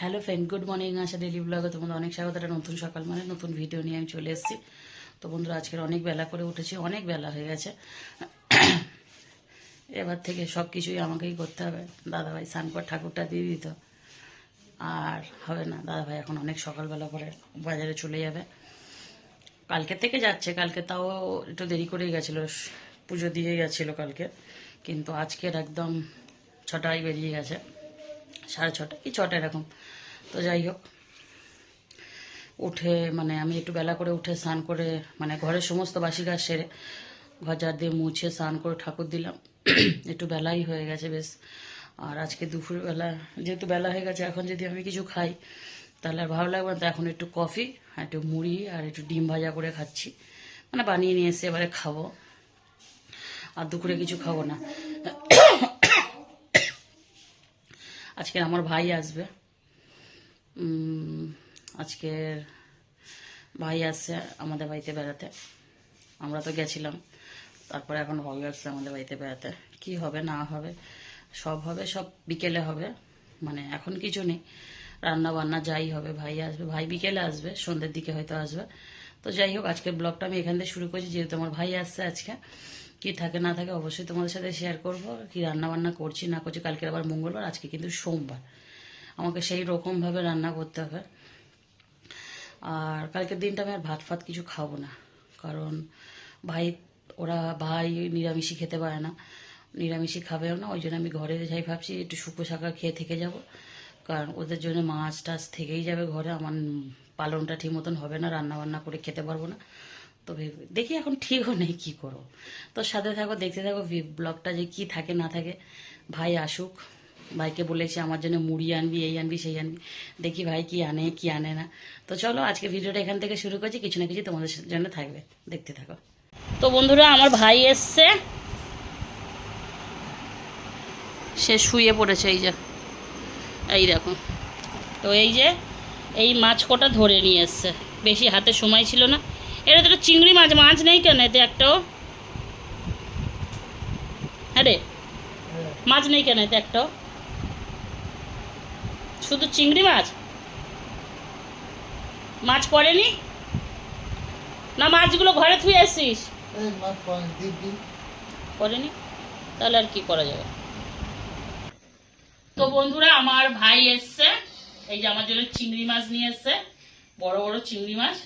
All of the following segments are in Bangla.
Hello friend good morning Asha daily ব্লগে তোমাদের অনেক স্বাগত। একটা নতুন সকাল মানে নতুন ভিডিও নিয়ে আমি চলে এসেছি। তো বন্ধুরা, আজকের অনেক বেলা করে উঠেছি, অনেক বেলা হয়ে গেছে। এবার থেকে সব কিছুই আমাকেই করতে হবে। দাদাভাই স্নান ঠাকুরটা দিয়ে দিত। আর হবে না, দাদাভাই এখন অনেক সকালবেলা করে বাজারে চলে যাবে। কালকে থেকে যাচ্ছে, কালকে তাও একটু দেরি করেই গেছিল, পুজো দিয়ে গেছিল কালকে। কিন্তু আজকের একদম ছটায় বেরিয়ে গেছে। সাড়ে ছটা কি ছটা এরকম। তো যাই হোক, উঠে মানে আমি একটু বেলা করে উঠে স্নান করে মানে ঘরের সমস্ত বাসি কাজ সেরে ঘর দিয়ে মুছে স্নান করে ঠাকুর দিলাম। একটু বেলাই হয়ে গেছে বেশ। আর আজকে দুপুরবেলা যেহেতু বেলা হয়ে গেছে, এখন যদি আমি কিছু খাই, তাহলে আর ভালো লাগবে না। তো এখন একটু কফি, আর একটু মুড়ি, আর একটু ডিম ভাজা করে খাচ্ছি। মানে বানিয়ে নিয়ে এসে এবারে খাব। আর দুপুরে কিছু খাব না। আজকে আমার ভাই আসবে। উম, আজকের ভাই আসছে আমাদের বাড়িতে বেড়াতে। আমরা তো গেছিলাম তারপরে এখন ভাই আসছে আমাদের বাড়িতে বেড়াতে। কি হবে না হবে সব হবে সব বিকেলে হবে। মানে এখন কিছু নেই রান্না বান্না যাই হবে ভাই আসবে ভাই বিকেলে আসবে সন্ধ্যের দিকে হয়তো আসবে। তো যাই হোক আজকের ব্লগটা আমি এখান থেকে শুরু করছি যেহেতু আমার ভাই আসছে আজকে। কি থাকে না থাকে অবশ্যই তোমাদের সাথে শেয়ার করব, কি রান্না বান্না করছি, না করছি, কালকে আবার মঙ্গলবার, আজকে কিন্তু সোমবার। আমাকে সেই রকমভাবে রান্না করতে হবে। আর কালকের দিনটা আমি আর ভাত ফাত কিছু খাব না। কারণ ভাই, ওরা ভাই নিরামিষই খেতে পারে না। নিরামিষই খাবেও না, ওই জন্য আমি ঘরে যাই ভাবছি একটু শুকো শাকা খেয়ে থেকে যাব। কারণ ওদের জন্য মাছ টাছ থেকেই যাবে ঘরে, আমার পালনটা ঠিক মতন হবে না রান্না বান্না করে খেতে পারব না। তো ভেবে- দেখি এখন ঠিকও নেই কি করব। তো সাথে থাকো, দেখতে থাকো ব্লগটা যে কি থাকে না থাকে। ভাই আসুক, ভাইকে বলেছি আমার জন্য মুড়ি আনবি, এই আনবি, সেই আনবি। দেখি ভাই কি আনে কি আনে না। তো চলো, আজকে ভিডিওটা এখান থেকে শুরু করছি, কিছু না কিছু তোমাদের জন্য থাকবে, দেখতে থাকো। তো বন্ধুরা, আমার ভাই এসছে। সে শুয়ে পড়েছে, এই যে। এই দেখো। তো এই যে, এই মাছ কটা ধরে নিয়ে এসছে। বেশি হাতে সময় ছিল না। এটা তো চিংড়ি মাছ মাছ নেই কেন? এতে একটাও। হ্যাঁ রে মাছ নেই কেন? এতে একটাও। শুধু চিংড়ি মাছ? মাছ পড়েনি? না মাছগুলো ঘরে থুয়ে আসিস করেনি তাহলে আর কি করা যাবে? তো বন্ধুরা আমার ভাই এসছে। এই যে আমার জন্য চিংড়ি মাছ নিয়ে এসছে। বড় বড় চিংড়ি মাছ।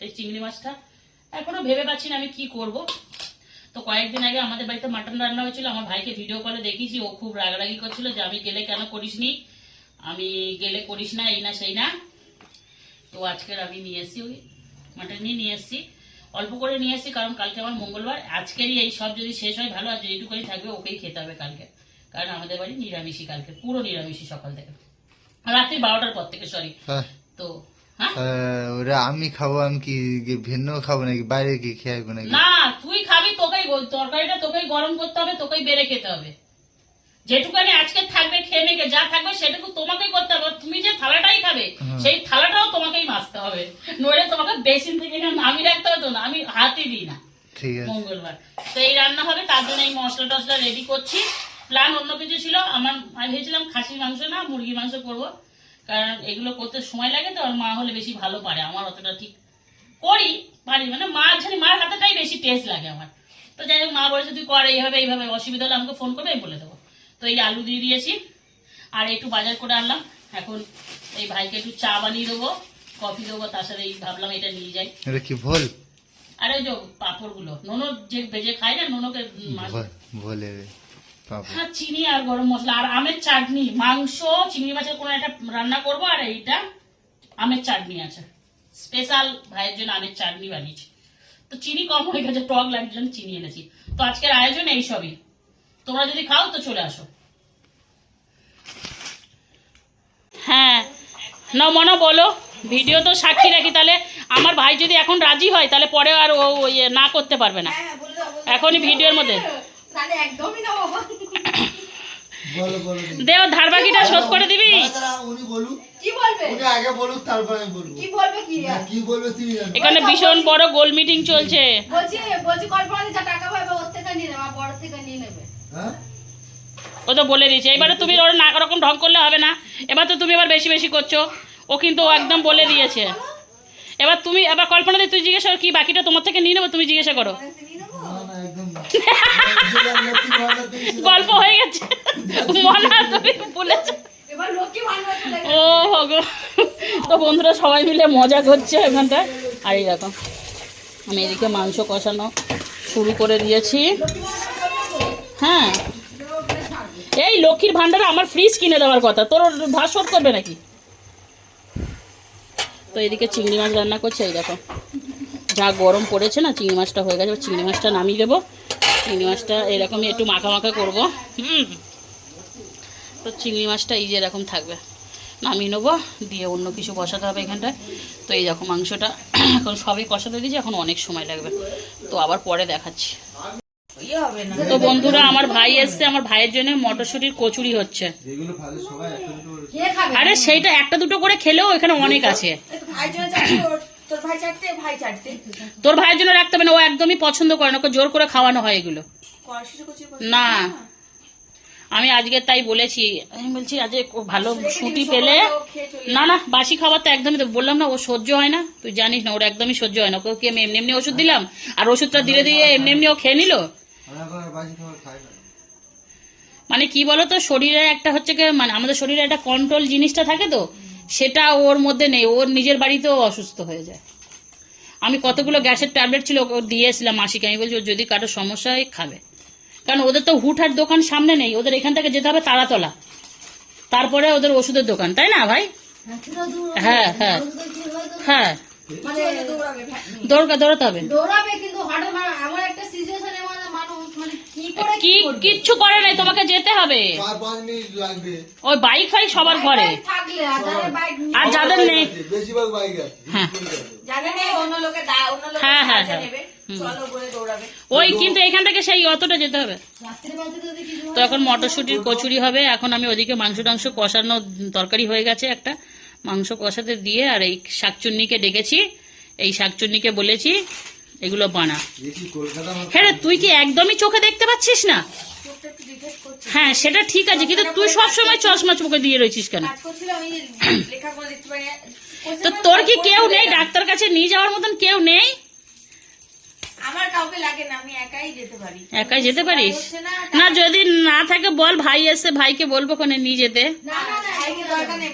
এই চিংড়ি মাছটা। এখনও ভেবে পাচ্ছি না আমি কি করব। তো কয়েকদিন আগে আমাদের বাড়িতে মাটন রান্না হয়েছিল আমার ভাইকে ভিডিও কলে দেখিয়েছি ও খুব রাগারাগি করছিল যে আমি গেলে কেন করিসনি? আমি গেলে করিস না এই না সেই না। তো আজকের আমি নিয়ে এসেছি ওই মাটন নিয়ে এসেছি। অল্প করে নিয়ে এসেছি কারণ কালকে আমার মঙ্গলবার। আজকেরই এই সব যদি শেষ হয় ভালো আর যেটুকুনি থাকবে ওকেই খেতে হবে কালকে। কারণ আমাদের বাড়ি নিরামিষই কালকে পুরো নিরামিষই সকাল থেকে। রাত্রি বারোটার পর থেকে সরি হ্যাঁ। তো ওরা আমি খাব আমি কি ভিন্ন খাব নাকি? বাইরে কি খেয়ে আসব নাকি? না তুই খাবি তোকেই তরকারিটা তোকেই গরম করতে হবে তোকেই বেড়ে খেতে হবে। যেটুকানি আজকে থাকবে খেয়ে মেখে যা থাকবে সেটুকু তোমাকেই করতে হবে। তুমি যে থালাটাই খাবে সেই থালাটাও তোমাকেই মাজতে হবে। নইলে তোমাকে বেসিন থেকে নামিয়ে রাখতে হবে তো না আমি হাতই দিই না। ঠিক আছে। মঙ্গলবার। তো এই রান্না হবে তার জন্য এই মশলা টসলা রেডি করছি। প্ল্যান অন্য কিছু ছিল আমার আমি ভেবেছিলাম খাসির মাংস না মুরগির মাংস করব। কারণ এগুলো করতে সময় লাগে তো আর মা হলে বেশি ভালো পারে। আমার অতটা ঠিক করি পারি মানে মা ঝালি মার হাতেটাই বেশি টেস্ট লাগে আমার। তো যাই হোক মা বলেছে তুই কর এইভাবে এইভাবে অসুবিধা হলে আমাকে ফোন করবে আমি বলে দেবো। তো এই আলু দিয়ে দিয়েছি আর একটু বাজার করে আনলাম। এখন এই ভাইকে একটু চা বানিয়ে দেবো কফি দেবো তার সাথে এই ভাবলাম এটা নিয়ে যাই। এটা কি ভুল? আর ওই যে পাঁপড়গুলো নোনো যে ভেজে খায় না নোনোকে পাবো হ্যাঁ চিনি আর গরম মশলা। আর আমের চাটনি মাংস চিংড়ি মাছের কোনো একটা রান্না করব আর এইটা আমের চাটনি আছে। স্পেশাল ভাইয়ের জন্য আমের চাটনি বানিয়েছি। তো চিনি কম হয়ে গেছে টক লাগছে জন্য চিনি এনেছি। তো আজকের আয়োজন এই সবই। তোমরা যদি খাও তো চলে আসো। হ্যাঁ না মনে বলো। ভিডিও তো সাক্ষী রাখি তাহলে আমার ভাই যদি এখন রাজি হয় তাহলে পরে আর ও ইয়ে না করতে পারবে না। এখনই ভিডিওর মধ্যে। তাহলে একদমই না বাবা। বলো বলো দেও ধার বাকিটা শোধ করে দিবি? উনি বলুক। কি বলবে? উনি আগে বলুক তারপর আমি বলব। কি বলবে কি না, কি বলবে তুমি জানো। এখানে ভীষণ বড় গোল মিটিং চলছে। হ্যাঁ? ও তো বলে দিয়েছে। এবারে তুমি ওর না রকম ঢং করলে হবে না। এবার তো তুমি এবার বেশি বেশি করছ। ও কিন্তু ও একদম বলে দিয়েছে। এবার তুমি এবার কল্পনা দিয়ে তুই জিজ্ঞাসা করো কি বাকিটা তোমার থেকে নিয়ে নেব তুমি জিজ্ঞাসা করো। না না একদম না। গল্প হয়ে গেছে। মনা তুমি বলেছ। ও ভগবান। তো বন্ধুরা সবাই মিলে মজা করছে ওখানটায় আর এই দেখো, আমি এদিকে মাংস কষানো শুরু করে দিয়েছি। হ্যাঁ। এই লক্ষ্মীর ভাণ্ডারে আমার ফ্রিজ কিনে দেওয়ার কথা। তোর শোধ করবে নাকি? তো এদিকে চিংড়ি মাছ রান্না করছে, এই দেখো। যা গরম পড়েছে না, চিংড়ি মাছটা হয়ে গেছে চিংড়ি মাছটা নামিয়ে দেবো। চিংড়ি মাছটা এরকমই একটু মাখা মাখা করব। হুম। তো চিংড়ি মাছটা এই যে এরকম থাকবে। নামিয়ে নেব দিয়ে অন্য কিছু বসাতে হবে এখানটায়। তো এই দেখো মাংসটা এখন সবই কষাতে দিয়েছি এখন অনেক সময় লাগবে। তো আবার পরে দেখাচ্ছি। তো বন্ধুরা আমার ভাই এসছে আমার ভাইয়ের জন্য মটরশুঁটির কচুরি হচ্ছে। যেগুলো ভালো সবাই একটা দুটো করে কে খাবে? আরে সেইটা একটা দুটো করে খেলেও এখানে অনেক আছে। তো তোর ভাইয়ের জন্য রাখতে হবে না ও একদমই পছন্দ করে না ওকে জোর করে খাওয়ানো হয় এগুলো। না। আমি আজকে তাই বলেছি আমি বলছি আজ ভালো ছুটি পেলে না না বাসি খাবার তো একদমই তো বললাম না ও সহ্য হয় না। তুই জানিস না ওর একদমই সহ্য হয় না ওকে কি আমি এমনি এমনি ওষুধ দিলাম আর ওষুধটা ধীরে ধীরে এমনি এমনি ও খেয়ে নিল। মানে কি বলতো শরীরে একটা হচ্ছে কি মানে আমাদের শরীরে একটা কন্ট্রোল জিনিসটা থাকে তো সেটা ওর মধ্যে নেই ওর নিজের বাড়িতেও অসুস্থ হয়ে যায়। আমি কতগুলো গ্যাসের ট্যাবলেট ছিল ওকে দিয়েছিলাম মাসিকে। আমি বলছি যদি কারও সমস্যা হয় খাবে। কারণ ওদের তো হুটহাট দোকান সামনে নেই ওদের এখান থেকে যেতে হবে তারাতলা। তারপরে ওদের ওষুধের দোকান তাই না ভাই? হ্যাঁ হ্যাঁ। হ্যাঁ। দৌড়া দৌড়াতে হবে দৌড়াবে কিন্তু এমন একটা সিচুয়েশনে মানুষ কি কিচ্ছু করে নাই তোমাকে যেতে হবে। ওই বাইক ফাইক সবার ঘরে। আর যাদের নেই, আর যাদের নেই বেশিরভাগ বাইক আছে হ্যাঁ। জানে নেই অন্য লোকে দা অন্য লোকে হ্যাঁ, হ্যাঁ, হ্যাঁ। নেবে। চলো বলে দৌড়াবে। ওই কিন্তু এখান থেকে সেই অতটা যেতে হবে। রাত্রিবেলাতে যদি কিছু তো এখন মটরশুঁটির কচুরি হবে। এখন আমি ওদিকে মাংস টাংস কষানো তরকারি হয়ে গেছে একটা। মাংস কষাতে দিয়ে আর এই শাকচুন্নিকে ডেকেছি। এই শাকচুন্নিকে বলেছি এগুলো বানা। হ্যাঁ রে, তুই কি একদমই চোখে দেখতে পাচ্ছিস না? হ্যাঁ সেটা ঠিক আছে কিন্তু তুই সবসময় চশমা চোখে দিয়ে রয়েছিস কেন? তো তোর কি কেউ নেই? ডাক্তার কাছে নিয়ে যাওয়ার মতন কেউ নেই? আমার কাউকে লাগে না আমি একাই যেতে পারি। একাই যেতে পারিস? না যদি না থাকে বল ভাই এসে ভাইকে বলব কোনে নিয়ে যেতে। না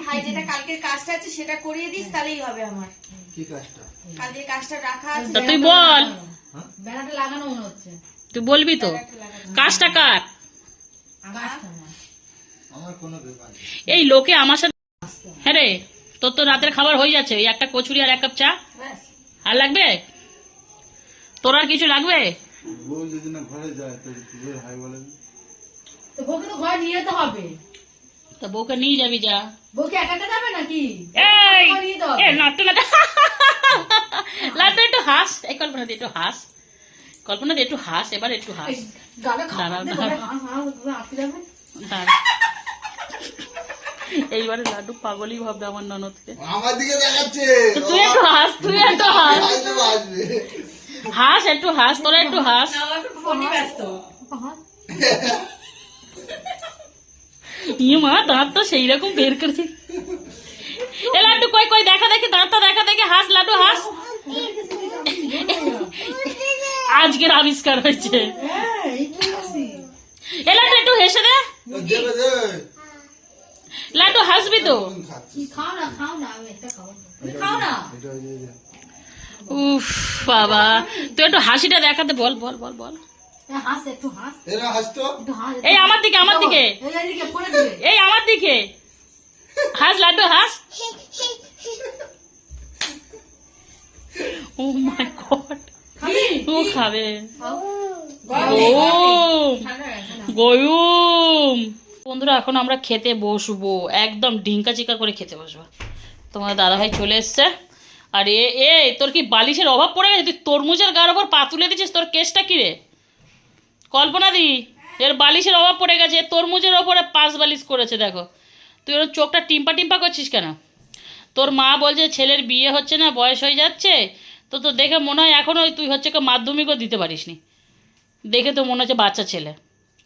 ভাই যেটা কালকের কাজটা আছে সেটা করিয়ে দিস তাহলেই হবে আমার। কি কাজটা? কাল কাজটা রাখা আছে তা তুই বল। বেড়াটা লাগানো মনে হচ্ছে। তুই বলবি তো। কাজটা কার? আকাশটা না। আমার কোনো ব্যাপার নেই। এই লোকে আমার সাথে হ্যাঁ রে তোর তো রাতের খাবার হয়ে যাচ্ছে। ওই একটা কচুরি আর এক কাপ চা। আর লাগবে? তোর আর কিছু লাগবে? বউ যদি না ঘরে যায় তো হাই বলেন তো বউকে তো ঘরে নিয়ে যেতে হবে। তা বউকে নিয়ে যাবি যা। বউকে একা একা যাবে নাকি? এই। এ নাট্টু নাট্টু লাট্টু একটু হাস। এই কল্পনা দিয়ে একটু হাস। কল্পনা দিয়ে একটু হাস এবার একটু হাস। দাঁড়াও, দাঁড়াও। এইবারে লাড্ডু পাগলই ভাববে আমার ননদকে আমার দিকে দেখাচ্ছে। তুই একটু হাস তুই একটু হাস। হাস একটু হাস তোরা একটু হাস। ব্যস্ত। ইয়ে মা দাঁত তো সেই রকম বের করছে। এ লাড্ডু, কই কই, দেখা, দেখি দাঁতটা দেখা, দেখি, হাস, লাড্ডু, হাস। আজকের আবিষ্কার হয়েছে। হ্যাঁ? এ লাড্ডু, একটু হেসে দে। লাড্ডু, হাসবি তো। উফ, বাবা। তুই একটু হাসিটা দেখাতে বল বল বল বল। হাস একটু হাস। এরা হাসতো এই আমার দিকে আমার দিকে। এই আমার দিকে। হাস লাড্ডু হাস। ও মাই গড ও খাবে। খাও। গয়ুম বন্ধুরা এখন আমরা খেতে বসবো। একদম ঢিঙ্কা চিকা করে খেতে বসবো। তোমার দাদাভাই চলে এসছে। আর এ এ তোর কি বালিশের অভাব পড়ে গেছে? তুই তরমুজের গার ওপর পা তুলে দিচ্ছিস তোর কেসটা কি রে? কল্পনা দি এর বালিশের অভাব পড়ে গেছে তরমুজের ওপরে পাঁচ বালিশ করেছে দেখো। তুই ওর চোখটা টিম্পা টিম্পা করছিস কেন? তোর মা বলছে ছেলের বিয়ে হচ্ছে না বয়স হয়ে যাচ্ছে তো তো দেখে মনে হয় এখনও তুই হচ্ছে মাধ্যমিকও দিতে পারিস নি দেখে তো মনে হচ্ছে বাচ্চা ছেলে।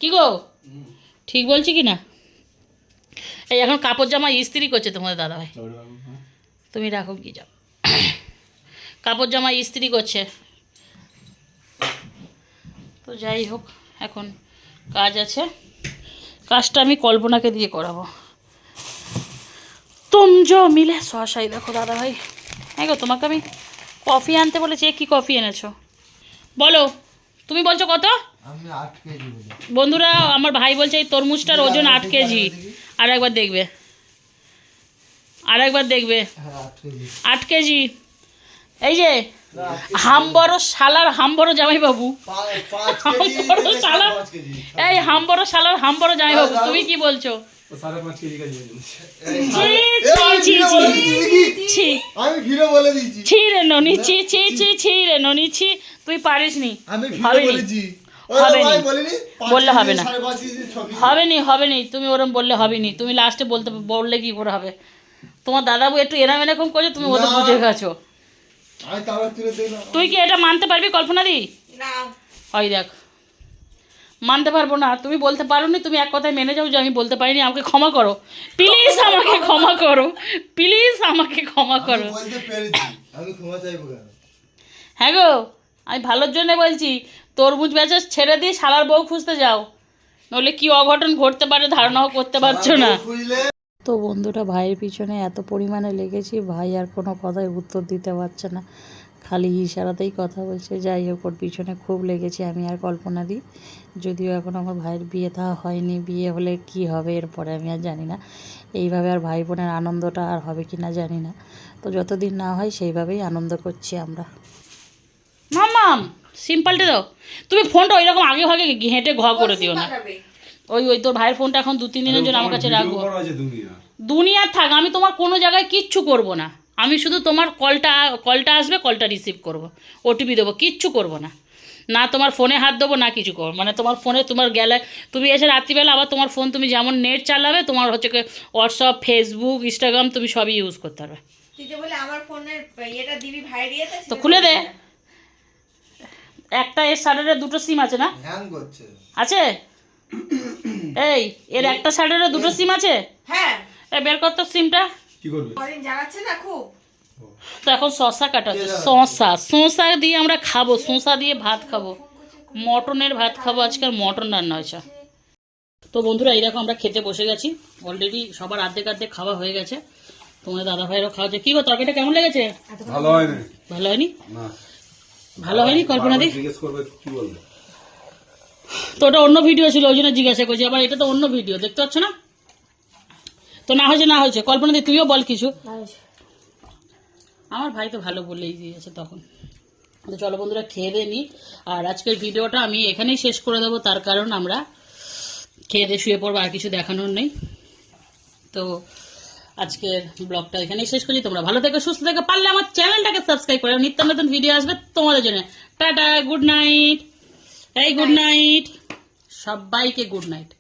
কি গো? ঠিক বলছি কি না? এই এখন কাপড় জামা ইস্ত্রি করছে তোমাদের দাদাভাই। তুমি রাখো কি যাও। কাপড় জামা ইস্ত্রি করছে। তো যাই হোক এখন কাজ আছে। কাজটা আমি কল্পনাকে দিয়ে করাবো। তুম যো মিলে শশাই দেখো দাদা ভাই হ্যাঁ গো তোমাকে আমি কফি আনতে বলেছি কি কফি এনেছো? বলো তুমি বলছো কত? বন্ধুরা আমার ভাই বলছে এই তরমুজটার ওজন আট কেজি। আর একবার দেখবে। আর একবার দেখবে। হ্যাঁ আট কেজি। এই যে হামবড় শালার হামবড় জামাইবাবু। হামবড় শালার এই হামবড় শালার হামবড় জামাইবাবু তুমি কি বলছো? তুই পারিস নি হবে নি। বললে হবে না। হবে নি হবে নি তুমি ওরম বললে হবে নি তুমি লাস্টে বলতে বললে কি করে হবে? তোমার দাদাবু একটু এরাম এরকম করে তুমি ওদের। বুঝে গেছো আমি তারপর তুলে দেখলাম তুই কি এটা মানতে পারবি কল্পনা দি না। হয় দেখ। মানতে পারব না। তুমি বলতে পারো নি তুমি এক কথায় মেনে যাও যে আমি বলতে পারিনি। আমাকে ক্ষমা করো। প্লিজ আমাকে ক্ষমা করো। প্লিজ আমাকে ক্ষমা করো। বলতে পেরেছি। আমি ক্ষমা চাইব কেন? হ্যাঁ গো আমি ভালোর জন্য বলছি। তরমুজ বেচা ছেড়ে দিয়ে শালার বউ খুঁজতে যাও। নইলে কি অঘটন ঘটতে পারে ধারণাও করতে পারছ না। তো বন্ধুটা ভাইয়ের পিছনে এত পরিমাণে লেগেছি ভাই আর কোনো কথায় উত্তর দিতে পারছে না। খালি ইশারাতেই কথা বলছে যাই হোক ওর পিছনে খুব লেগেছি আমি আর কল্পনা দিই যদিও এখন আমার ভাইয়ের বিয়ে তা হয়নি বিয়ে হলে কি হবে এরপরে আমি আর জানি না। এইভাবে আর ভাই বোনের আনন্দটা আর হবে কি না জানি না। তো যতদিন না হয় সেইভাবেই আনন্দ করছি আমরা। মামাম সিম্পলটা দাও। তুমি ফোনটা ওই রকম আগে ভাগে হেঁটে ঘ করে দিও না। ওই ওই তোর ভাইয়ের ফোনটা এখন দু তিন দিনের জন্য আমার কাছে রাখব। দুনিয়ার থাক আমি তোমার কোনো জায়গায় কিচ্ছু করব না। আমি শুধু তোমার কলটা কলটা আসবে কলটা রিসিভ করব। ওটিপি দেবো কিচ্ছু করব না। না তোমার ফোনে হাত দেবো না কিছু করব। মানে তোমার ফোনে তোমার গেলে তুমি এসে রাত্রিবেলা আবার তোমার ফোন তুমি যেমন নেট চালাবে তোমার হচ্ছে হোয়াটসঅ্যাপ ফেসবুক ইনস্টাগ্রাম তুমি সবই ইউজ করতে পারবে। বলে আমার ফোনের ইয়েটা দিবি ভাইয়ের ইয়েতে তো খুলে দে। একটা এর সাইডের দুটো সিম আছে না? আছে? এই এর একটা সাইডের দুটো সিম আছে? হ্যাঁ। এ বের কর তো সিমটা কি করবে? কদিন জ্বালাচ্ছে না খুব। তো এখন শশা কাটা হচ্ছে। শশা শশা দিয়ে আমরা খাব। শশা দিয়ে ভাত খাব। মটনের ভাত খাব। আজকাল মটন রান্না হয়েছে। তো বন্ধুরা এইরকম আমরা খেতে বসে গেছি। অলরেডি সবার আর্ধেক আর্ধেক খাওয়া হয়ে গেছে। তোমাদের দাদা ভাইয়েরও খাওয়া হচ্ছে। কি গো তরকারিটা কেমন লেগেছে? ভালো হয়নি। ভালো হয়নি? না। ভালো হয়নি কল্পনা দি? জিজ্ঞেস করবে কি বলবে? তো ওটা অন্য ভিডিও ছিল ওই জন্য জিজ্ঞাসা করছি। আবার এটা তো অন্য ভিডিও দেখতে পাচ্ছ না? তো না হয়েছে না হয়েছে। কল্পনা দি তুইও বল কিছু। আমার ভাই তো ভালো বলেই দিয়েছে তখন। তো চলো বন্ধুরা খেয়ে দিয়ে নিই আর আজকের ভিডিওটা আমি এখানেই শেষ করে দেবো। তার কারণ আমরা খেয়ে দিয়ে শুয়ে পড়ব আর কিছু দেখানোর নেই। তো আজকের ব্লগটা এখানেই শেষ করি তোমরা ভালো থেকো সুস্থ থেকো। পারলে আমার চ্যানেলটাকে সাবস্ক্রাইব করে নিত্য নতুন ভিডিও আসবে তোমাদের জন্য। Ta-ta good night. এই গুড নাইট সবাইকে গুড নাইট